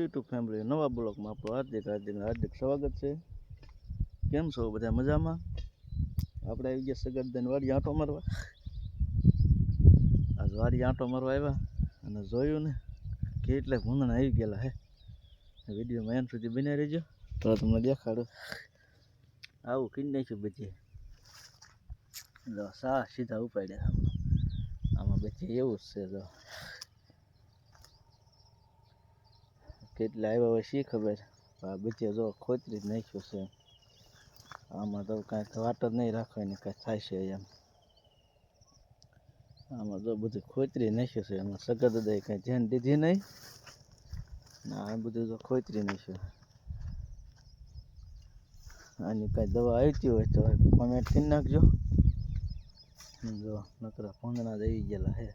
YouTube family નવા બ્લોગમાં આપણું હાર્દિક હાર્દિક હાર્દિક સ્વાગત છે. કેમ છો બધા મજામાં? આપણે આવી ગયા સગતદાન વાડી આંટો મારવા. આજ વાડી આંટો મારવા આવ્યા અને જોયું ને કેટલે ભૂંદણા આવી ગયેલા હે. વિડીયોમાં એમ સુધી બની રહેજો. તો તમને દેખાડું. આવું કઈ નાખ્યું બધી. જો સા સીધા ઉપાડ્યા. આમાં બધી એવું જ છે જો કેટલા આવ્યા હોય શી ખબર? આ બધે જો ખોતરી જ નાખ્યું છે. આમાં તો કાંઈ વાટ જ નહીં રાખવાની, કાંઈ થાય છે એમ. આમાં જો બધું ખોતરી નાખ્યું છે. એમાં સગત દઈ કાંઈ ધ્યાન દીધી નહીં. ના આ બધું તો ખોતરી નાખ્યું. આની કાંઈ દવા આવતી હોય તો કોમેન્ટ કરી નાખજો. જો નકરા જ દઈ ગયેલા હે.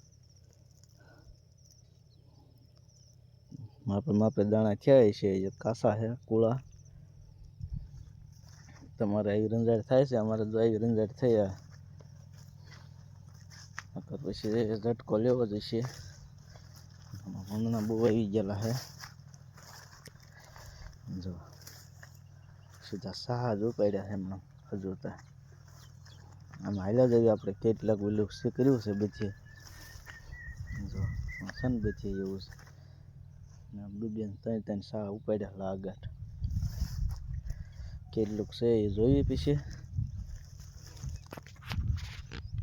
માપે માપે દાણા થયા છે એ કાસા છે કુળા તમારે આવી રંજાડ થાય છે અમારે જો આવી રંજાડ થયા નકર પછી ઝટકો લેવો જ છે ભૂંદણા બહુ આવી ગયેલા છે જો સીધા સાહજ ઉપાડ્યા છે એમના હજુ તો આમ હાલ્યા જઈએ આપણે કેટલાક ઓલું છે કર્યું છે બધી જો છે ને બધી એવું છે ને ડૂબ્યા ત્રણ ત્રણ સાહ ઉપાડ્યા આગળ કેટલુંક છે એ જોઈએ પછી.